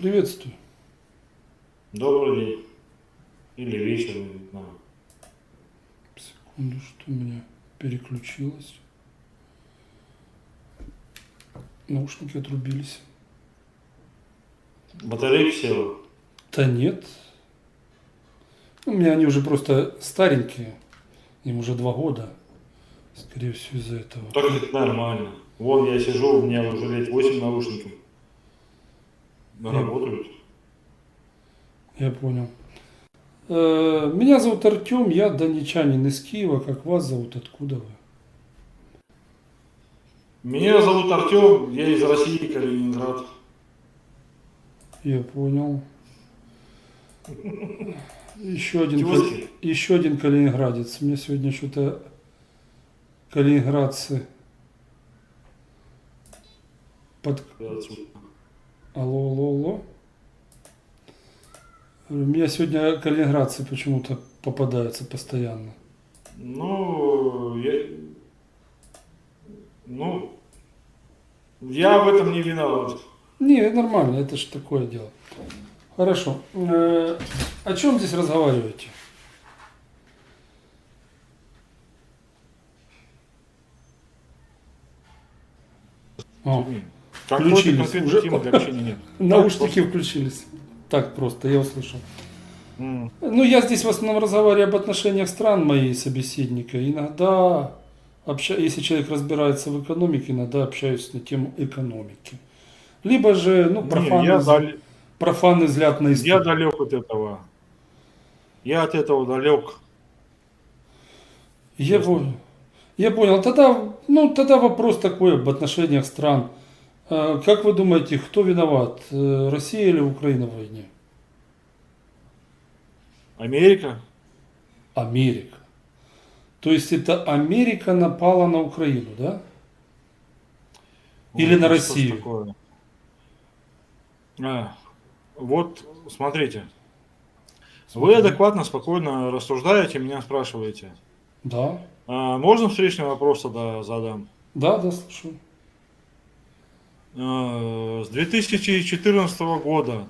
Приветствую. Добрый день. Или вечер, не знаю. Секунду, что у меня переключилось. Наушники отрубились. Батарейка села. Да нет. У меня они уже просто старенькие. Им уже два года. Скорее всего, из-за этого. Так это нормально. Вон я сижу, у меня уже лет 8 наушников. Работают. Я понял. Э, Меня зовут Артем, я донечанин из Киева. Как вас зовут? Откуда вы? Меня зовут Артем, я из России, Калининград. Я понял. Еще один, еще один калининградец. Мне сегодня что-то калининградцы под... Алло, алло, алло. У меня сегодня калининградцы почему-то попадаются постоянно. Ну, я... Ну, я в этом не виноват. Не, нормально, это же такое дело. Хорошо. Э, О чем здесь разговариваете? О, Включились уже. темы для общения нет. наушники включились. Так просто, я услышал. Ну, я здесь в основном разговариваю об отношениях стран моей собеседника. Иногда, обща... если человек разбирается в экономике, иногда общаюсь на тему экономики. Либо же, ну, Не, профанный, я, дал- профанный взгляд на я историю. далек от этого. Я от этого далек. Я понял. Я понял. Тогда, ну, тогда вопрос такой об отношениях стран. Э, Как вы думаете, кто виноват? э, Россия или Украина в войне? Америка? Америка. То есть это Америка напала на Украину, да? Или Ой, на ну Россию? такое? А, вот, смотрите. Вы адекватно, спокойно рассуждаете, меня спрашиваете. Да. А, можно встречный вопрос тогда задам? Да, да, слушаю. А, С 2014 года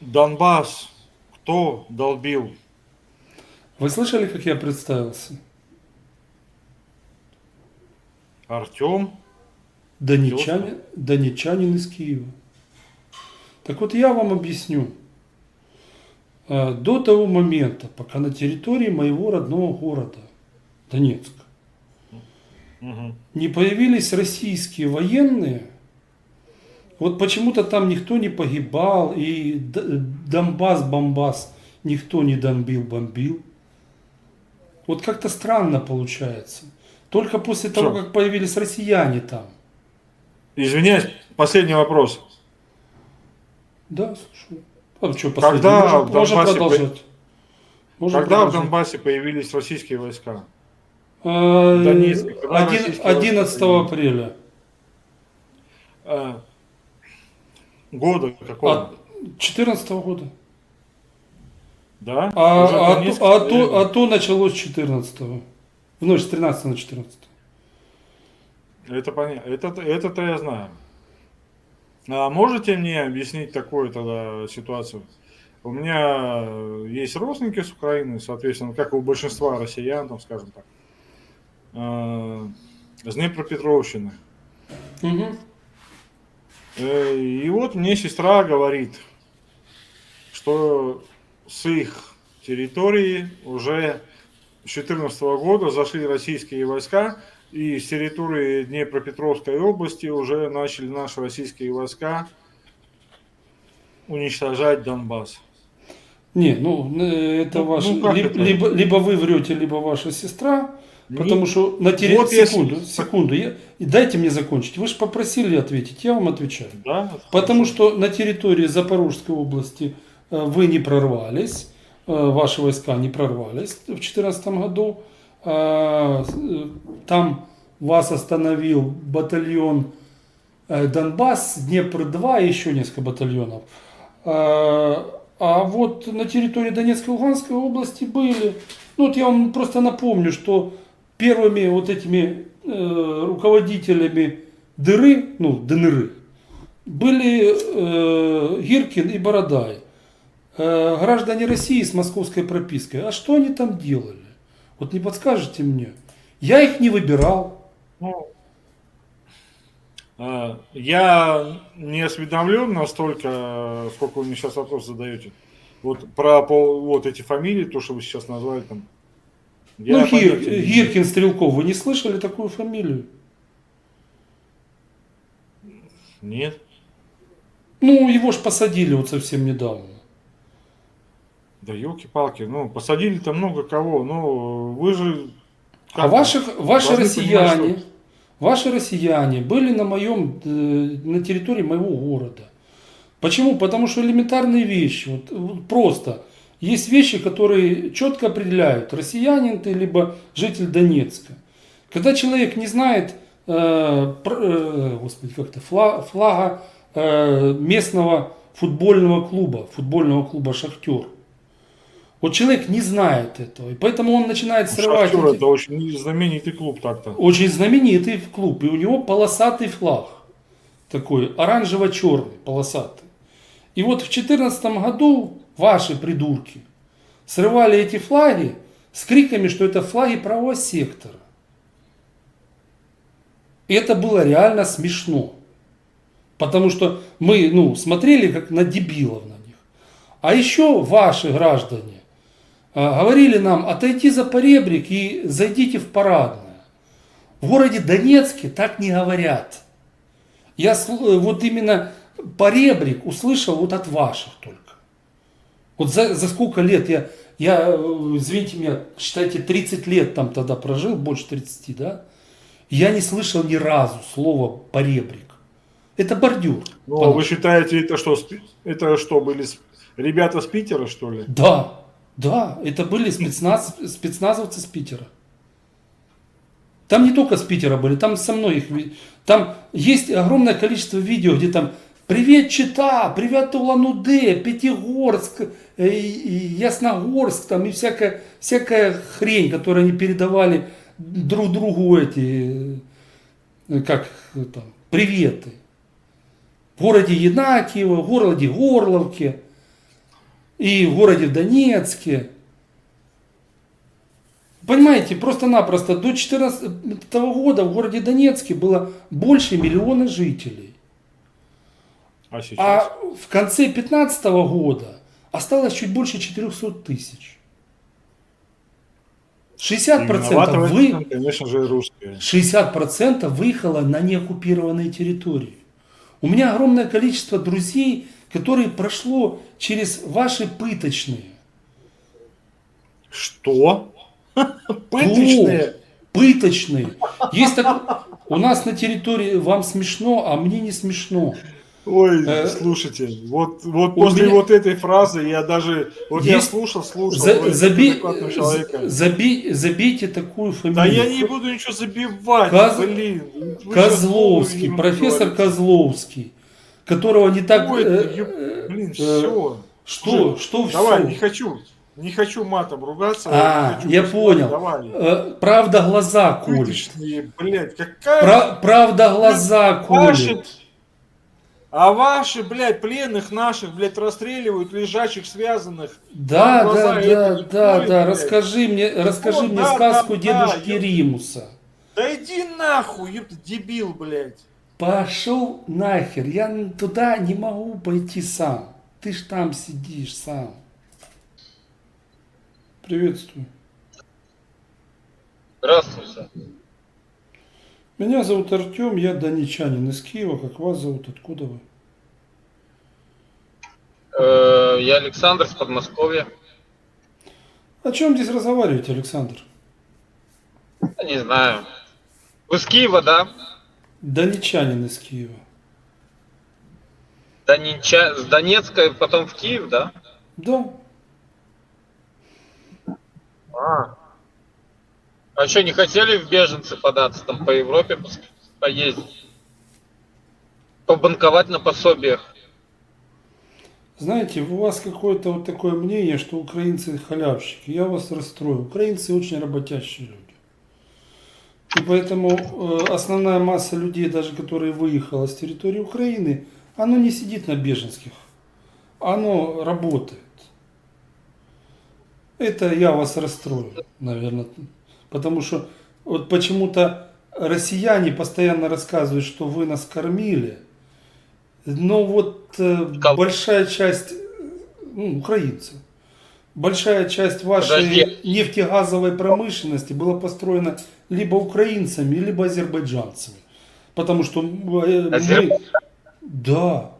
Донбасс кто долбил? Вы слышали, как я представился? Артем? Донечанин, донечанин из Киева. Так вот я вам объясню. Э, До того момента, пока на территории моего родного города, Донецка, Мгм. не появились российские военные, вот почему-то там никто не погибал, и Донбасс, Бомбас никто не донбил, бомбил. Вот как-то странно получается. Только после того, Что? как появились россияне там. Извиняюсь, последний вопрос. Да, слушаю. А что, Когда последний? Можем, в можем Донбассе продолжать. Можем Когда в продолжать. Донбассе появились российские войска? Когда один- российские 11 войска апреля. А, года какого? От 14 года. Да? А, а, то, а, то, а то началось 14 В ночь с 13 на 14 Это понятно. Это, это-то я знаю. А можете мне объяснить такую тогда ситуацию? У меня есть родственники с Украины, соответственно, как и у большинства россиян, там, скажем так, а, с Днепропетровщины. Мгм. Э, И вот мне сестра говорит, что с их территории уже с 2014 года зашли российские войска, и с территории Днепропетровской области уже начали наши российские войска уничтожать Донбасс. Не, ну э, это Ну, ваш, ну, либо, это? либо, либо вы врете, либо ваша сестра, потому что на территории... Вот если- секунду, секунду, я- и дайте мне закончить. Вы же попросили ответить, я вам отвечаю. Да? Потому что на территории Запорожской области э, вы не прорвались, э, ваши войска не прорвались в 2014 году. А, э, Там вас остановил батальон Донбасс, Днепр-2 и еще несколько батальонов. А а вот на территории Донецкой и Луганской области были. Ну вот я вам просто напомню, что первыми вот этими э, руководителями дыры, ну, ДНР, были э, Гиркин и Бородай, э, граждане России с московской пропиской. А что они там делали? Вот не подскажете мне. Я их не выбирал. А, я не осведомлен настолько, сколько вы мне сейчас вопрос задаете. Вот про вот эти фамилии, то, что вы сейчас назвали там. Я ну, Гир-. Гиркин, Стрелков, вы не слышали такую фамилию? Нет. Ну, его ж посадили вот совсем недавно. Да елки-палки, ну посадили там много кого, ну вы же. А ваших, ваши россияне, понимать, что- ваши россияне были на моем, э, на территории моего города. Почему? Потому что элементарные вещи, вот, вот просто. Есть вещи, которые четко определяют, россиянин ты, либо житель Донецка. Когда человек не знает, э, э, господи, как-то, фла- флага э, местного футбольного клуба, футбольного клуба «Шахтер». Вот человек не знает этого, и поэтому он начинает срывать... Шахтер эти- это очень знаменитый клуб так-то. очень знаменитый клуб, и у него полосатый флаг. Такой оранжево-черный, полосатый. И вот в 2014 году ваши придурки срывали эти флаги с криками, что это флаги правого сектора. И это было реально смешно. Потому что мы ну, смотрели как на дебилов на них. А еще ваши граждане а, говорили нам отойти за поребрик и зайдите в парадное. В городе Донецке так не говорят. Я сл- вот именно поребрик услышал вот от ваших только. Вот за, за сколько лет я, я, э, извините меня, считайте, 30 лет там тогда прожил, больше 30, да? Я не слышал ни разу слова поребрик. Это бордюр. Ну, вы считаете, это что, это что, были ребята с Питера, что ли? Да, да, это были спецназ, спецназовцы с Питера. Там не только с Питера были, там со мной их... Там есть огромное количество видео, где там «Привет, Чита! Привет, Улан-Удэ! Пятигорск! Э, и Ясногорск!» там и всякая, всякая хрень, которую они передавали друг другу эти... э, Как там, приветы. В городе Янакиево, в городе Горловке и в городе Донецке. Понимаете, просто-напросто до 2014 года в городе Донецке было больше миллиона жителей. А сейчас? А в конце 2015 года осталось чуть больше 400 тысяч. 60% Виноваты в вы, конечно же, русские. 60% выехало на неоккупированные территории. У меня огромное количество друзей, которые прошло через ваши пыточные. Что? Пыточные? Пыточные. Есть так... У нас на территории вам смешно, а мне не смешно. Ой, Э, слушайте, вот, вот после меня- вот этой фразы я даже, вот я Есть- слушал, слушал, За- ой, заби- заби- Забейте такую фамилию. Да я не буду ничего забивать, Коз- блин. Вы Козловский, профессор говорите. Козловский, которого не так... Ой, э, э, Блин, э, все. Что? Что Давай, все? не хочу. Не хочу матом ругаться. А, хочу я понял. Давай. Э, Правда глаза колет. Блядь, какая... Пра- Правда глаза колет. А ваши, блядь, пленных наших, блядь, расстреливают, лежачих, связанных. Да, да, да, да, колет, да. блядь. Расскажи мне, расскажи Вот, мне да, сказку да, дедушки да, я- Римуса. Да иди нахуй, ёпта, дебил, блядь. Пошел нахер, я туда не могу пойти сам. Ты ж там сидишь сам. Приветствую. Здравствуйте. Меня зовут Артем, я донечанин из Киева. Как вас зовут? Откуда вы? Э, Я Александр с Подмосковья. О чем здесь разговаривать, Александр? Я Не знаю. Вы с Киева, да? Донечанин из Киева. Донеча... С Донецка и потом в Киев, да? Да. А. А что, не хотели в беженцы податься, там по Европе поездить? Побанковать на пособиях? Знаете, у вас какое-то вот такое мнение, что украинцы халявщики. Я вас расстрою. Украинцы очень работящие люди. И поэтому э, основная масса людей, даже которые выехала с территории Украины, оно не сидит на беженских, оно работает. Это я вас расстрою, наверное, потому что вот почему-то россияне постоянно рассказывают, что вы нас кормили, но вот э, большая часть, э, ну, украинцев, большая часть вашей Подожди. нефтегазовой промышленности была построена либо украинцами, либо азербайджанцами. Потому что э, мы... Да.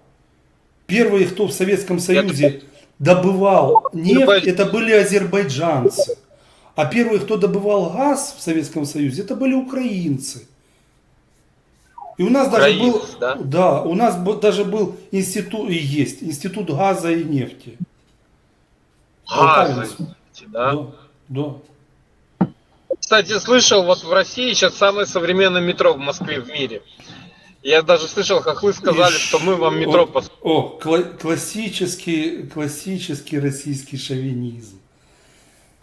Первые, кто в Советском Союзе добывал нефть, это были азербайджанцы. А первые, кто добывал газ в Советском Союзе, это были украинцы. И у нас даже был, Украинцы, да? у нас даже был институт, и есть, институт газа и нефти. Газы, Полтавинск. да? Да, да. Кстати, слышал, вот в России сейчас самое современное метро в Москве в мире. Я даже слышал, хохлы сказали, И что мы вам метро о, построим. О, кла- классический, классический российский шовинизм.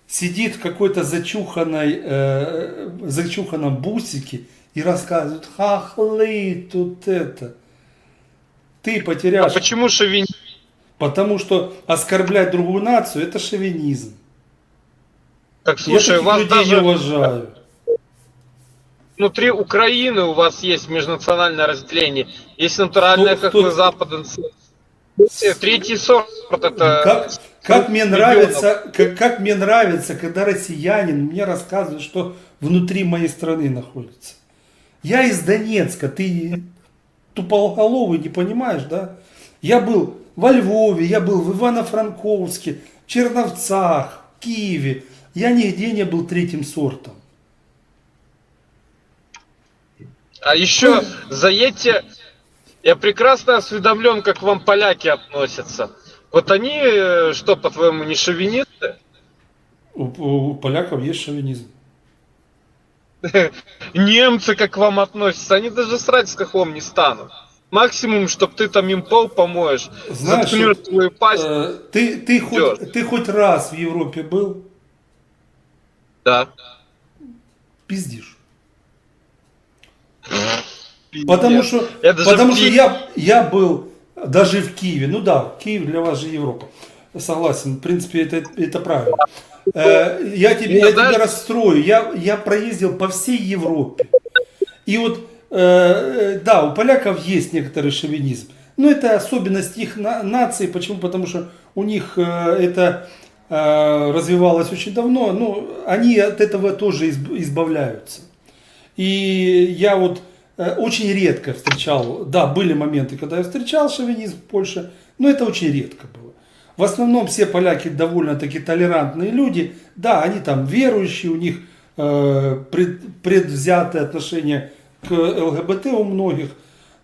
Сидит в какой-то зачуханной, э, зачуханном бусике и рассказывает, хохлы, тут это. Ты А потеряешь, почему шовин? потому что оскорблять другую нацию это шовинизм. Так Я слушай, у вас людей не даже уважаю. внутри Украины у вас есть межнациональное разделение. Есть натуральное, Кто- как кто- вы западенцы. Э, Третий сорт это... Как, как мне нравится, как, как мне нравится, когда россиянин мне рассказывает, что внутри моей страны находится. Я из Донецка, ты туполголовый, не понимаешь, да? Я был во Львове, я был в Ивано-Франковске, в Черновцах, в Киеве. Я нигде не был третьим сортом. А еще заедьте, я прекрасно осведомлен, как к вам поляки относятся. Вот они, э, что, по-твоему, не шовинисты? У, у поляков есть шовинизм. Немцы как к вам относятся, они даже срать с хохлом не станут. Максимум, чтоб ты там им пол помоешь, Знаешь, заткнешь твою пасть, Э, ты, ты, хоть, ты хоть раз в Европе был? да. Пиздишь. Потому что, Я потому что я, я был даже в Киеве. Ну да, Киев для вас же Европа. Согласен, в принципе, это, это правильно. Э, я тебе, Ну, я тебя расстрою. Я, я проездил по всей Европе. И вот, э, э, да, у поляков есть некоторый шовинизм. Но это особенность их на- нации. Почему? Потому что у них э, это э, развивалось очень давно. Но они от этого тоже изб- избавляются. И я вот очень редко встречал, да, были моменты, когда я встречал шовинизм в Польше, но это очень редко было. В основном все поляки довольно-таки толерантные люди, да, они там верующие, у них э, пред- предвзятое отношение к ЛГБТ у многих,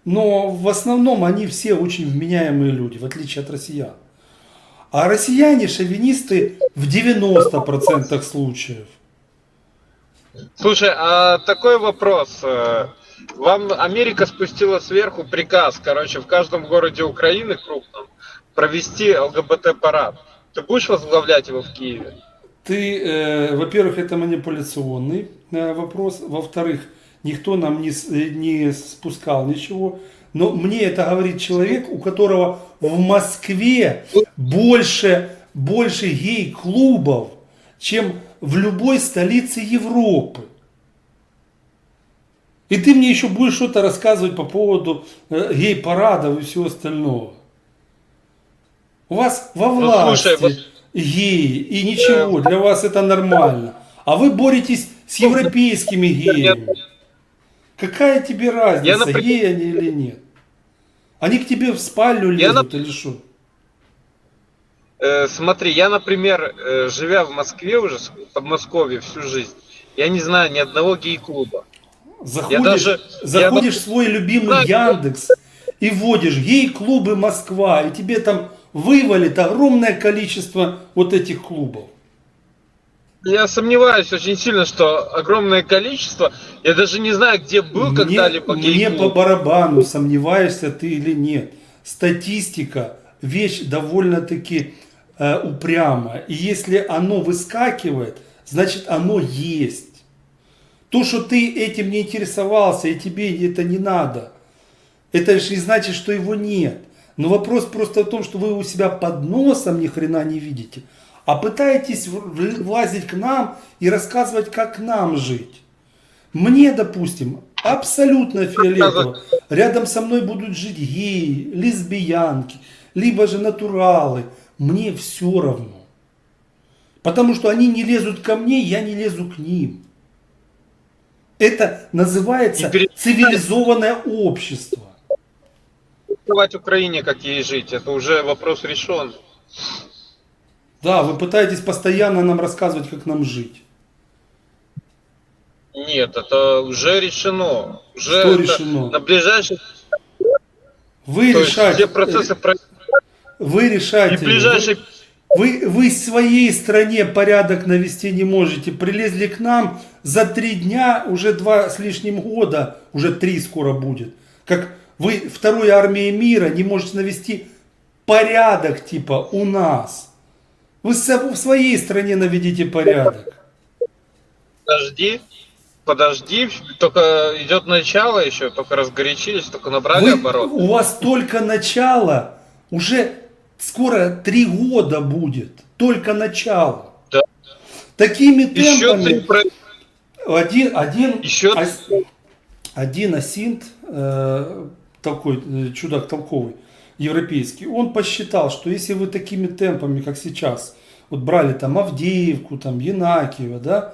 но в основном они все очень вменяемые люди, в отличие от россиян. А россияне шовинисты в 90% случаев. Слушай, а такой вопрос. Вам Америка спустила сверху приказ, короче, в каждом городе Украины крупном провести ЛГБТ-парад. Ты будешь возглавлять его в Киеве? Ты, э, во-первых, это манипуляционный э, вопрос. Во-вторых, никто нам не, э, не спускал ничего. Но мне это говорит человек, у которого в Москве больше, больше гей-клубов, чем в любой столице Европы. И ты мне еще будешь что-то рассказывать по поводу э, гей-парадов и всего остального. У вас во Ну, власти слушай, вот- геи, и ничего, для вас это нормально. А вы боретесь с европейскими геями. Какая тебе разница, Я, например- геи они или нет? Они к тебе в спальню Я, лезут или что? Э, смотри, я, например, э, живя в Москве уже, в Подмосковье всю жизнь, я не знаю ни одного гей-клуба. Заходишь, даже- заходишь я- в свой любимый Знаю. Яндекс и вводишь гей-клубы Москва, и тебе там вывалит огромное количество вот этих клубов. Я сомневаюсь очень сильно, что огромное количество, я даже не знаю, где был мне, когда-либо мне по барабану, сомневаешься ты или нет. Статистика вещь довольно-таки э, упрямая. И если оно выскакивает, значит оно есть. То, что ты этим не интересовался и тебе это не надо, Это же не значит, что его нет. Но вопрос просто в том, что вы у себя под носом ни хрена не видите, а пытаетесь влазить к нам и рассказывать, как нам жить. Мне, допустим, абсолютно фиолетово. Рядом со мной будут жить геи, лесбиянки, либо же натуралы. Мне все равно. Потому что они не лезут ко мне, я не лезу к ним. Это называется И перед- цивилизованное общество. Давать Украине, как ей жить, это уже вопрос решен. Да, вы пытаетесь постоянно нам рассказывать, как нам жить. Нет, это уже решено. Уже Что это решено? На ближайших, Вы то решаете, все процессы про... вы И решаете. в ближайшие Вы, вы в своей стране порядок навести не можете. Прилезли к нам за три дня, уже два с лишним года, уже три скоро будет. Как вы второй армии мира не можете навести порядок типа у нас. Вы в своей стране наведите порядок. Подожди, подожди, только идет начало еще, только разгорячились, только набрали Вы- оборот. у вас только начало, уже скоро три года будет. Только начало. Да. Такими Еще темпами. три про- Один, один, Еще ос- один асинт, э, такой э, чудак толковый, европейский, он посчитал, что если вы такими темпами, как сейчас, вот брали там Авдеевку, там Янакиева, да,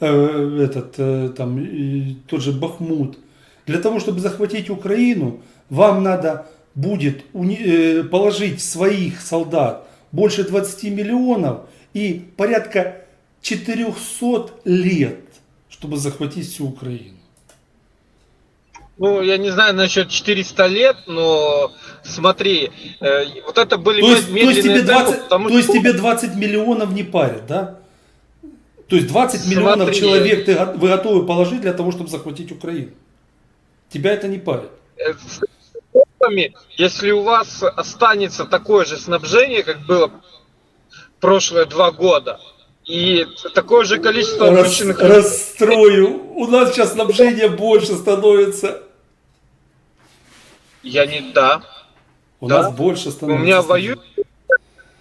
э, этот, э, там, и тот же Бахмут, для того, чтобы захватить Украину, вам надо будет э, положить своих солдат больше 20 миллионов и порядка 400 лет, чтобы захватить всю Украину. Ну, я не знаю насчет 400 лет, но смотри, э, вот это были То есть, то есть медленные тебе темпы, 20, потому то есть тебе 20 миллионов не парят, да? То есть 20 миллионов Смотри. человек ты, вы готовы положить для того, чтобы захватить Украину. Тебя это не парит. Темпами, если у вас останется такое же снабжение, как было прошлые два года, и такое же количество Рас- обученных расстрою. У нас сейчас снабжение больше становится. я не да. У Да. нас больше У становится. меня снабжение. воюют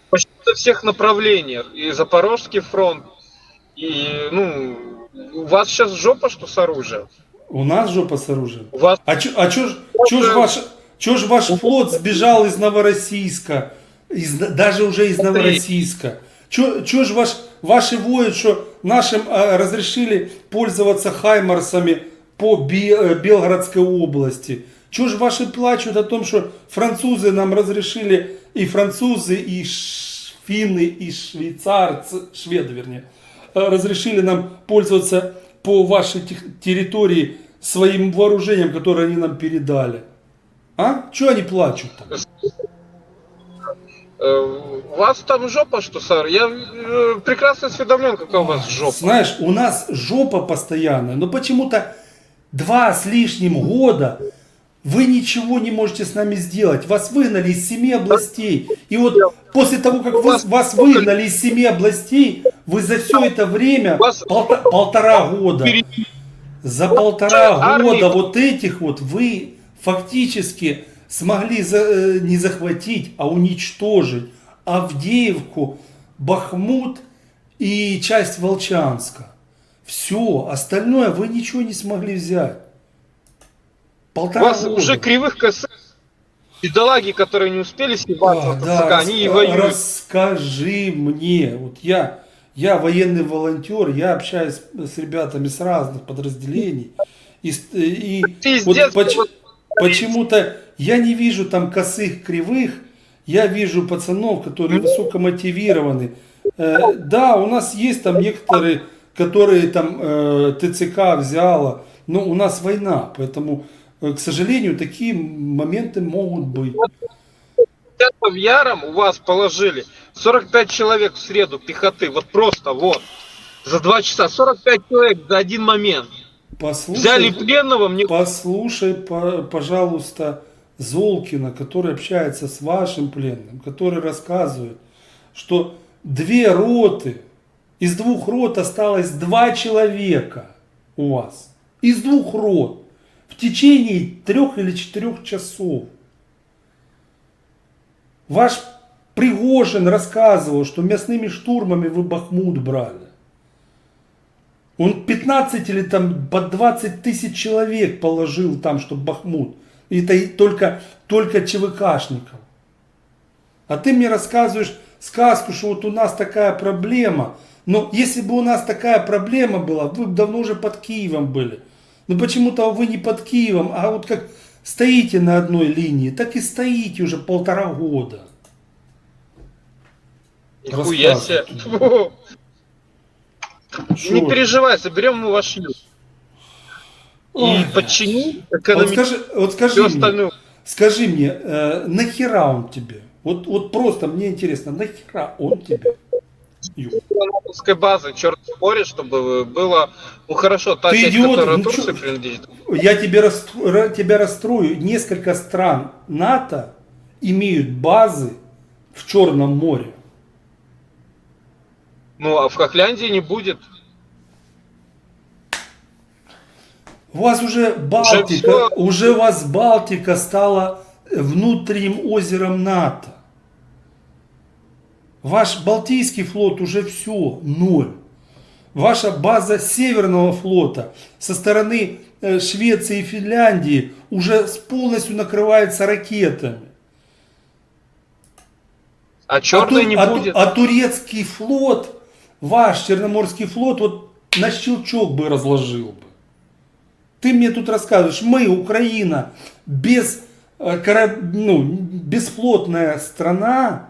почти на всех направлениях. И Запорожский фронт, и, ну, у вас сейчас жопа, что с оружием. У нас жопа с оружием. У вас А чё, а чё, чё ж ваш, чё ж ваш флот сбежал из Новороссийска? Из- даже уже из Новороссийска. Чё, чё ж ваш, ваши воют, что нашим а, разрешили пользоваться хаймарсами по Бе- э, Белгородской области? Чё ж ваши плачут о том, что французы нам разрешили, и французы, и финны, и швейцарцы, шведы вернее, э, разрешили нам пользоваться по вашей тех- территории своим вооружением, которое они нам передали. А? Чего они плачут? Э, У вас там жопа, что, Сар? Я э, прекрасно осведомлен, какая у вас жопа. Знаешь, у нас жопа постоянная, но почему-то два с лишним года вы ничего не можете с нами сделать. Вас выгнали из семи областей. И вот после того, как вы, вас выгнали из семи областей, вы за все это время, Вас- полта- полтора года, за полтора года вот этих вот вы фактически смогли за- э, не захватить, а уничтожить Авдеевку, Бахмут и часть Волчанска. Все, остальное вы ничего не смогли взять. У Полтора вас года. уже кривых косых бедолаги, которые не успели съебаться А, да, они и воюют. Расскажи мне, вот я, я военный волонтер, я общаюсь с ребятами с разных подразделений, и, с- и Пиздец, вот ты поч- вот- почему-то я не вижу там косых, кривых, я вижу пацанов, которые высоко мотивированы. Э, да, у нас есть там некоторые, которые там э, ТЦК взяла, но у нас война, поэтому, э, к сожалению, такие моменты могут быть. в Яром у вас положили 45 человек в среду пехоты, вот просто вот, за два часа, 45 человек за один момент. Послушай, Взяли пленного, мне послушай, по- пожалуйста, Золкина, который общается с вашим пленным, который рассказывает, что две роты, из двух рот осталось два человека у вас. Из двух рот. в течение трех или четырех часов. Ваш Пригожин рассказывал, что мясными штурмами вы Бахмут брали. Он 15 или там по 20 тысяч человек положил там, чтобы Бахмут. И это и только, только ЧВКшников. А ты мне рассказываешь сказку, что вот у нас такая проблема. Но если бы у нас такая проблема была, вы бы давно уже под Киевом были. Но почему-то вы не под Киевом, а вот как стоите на одной линии, так и стоите уже полтора года. Нихуя себе. Рассказывай. Не переживай, соберем мы ваш. Ой, И блядь. подчиним Вот скажи, вот скажи всю мне, скажи мне, э, нахера он тебе? Вот, вот просто мне интересно, нахера он тебе? Ю. натовской базы, черт спорит, чтобы было, ну хорошо, та Ты часть, идиот, которая ну Турции принадлежит. Я тебе расстрою, ра- тебя расстрою. Несколько стран НАТО имеют базы в Черном море. Ну, а в Хохляндии не будет. У вас уже Балтика, всё. уже у вас Балтика стала внутренним озером НАТО. Ваш Балтийский флот уже все, ноль. Ваша база Северного флота со стороны э, Швеции и Финляндии уже полностью накрывается ракетами. А черный ту- не а будет. а турецкий флот, ваш Черноморский флот, вот на щелчок бы разложил бы. Ты мне тут рассказываешь, мы, Украина, без, э, кора- ну, бесфлотная страна,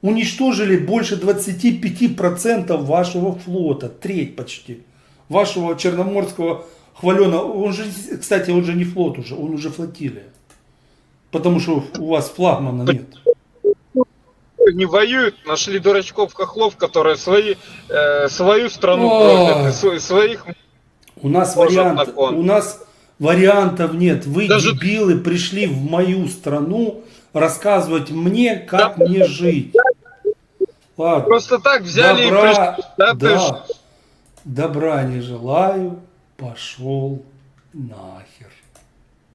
уничтожили больше 25% вашего флота, треть почти, вашего Черноморского хвалена. Он же, кстати, он же не флот уже, он уже флотилия. Потому что у вас флагмана нет. Не воюют, нашли дурачков хохлов, которые свои, э, свою страну и сво- своих У нас вариант, у нас вариантов нет. Вы Даже- дебилы пришли в мою страну рассказывать мне, как мне жить. Ладно. просто так взяли и Добра, пришли. Да, да. Добра не желаю. Пошел нахер.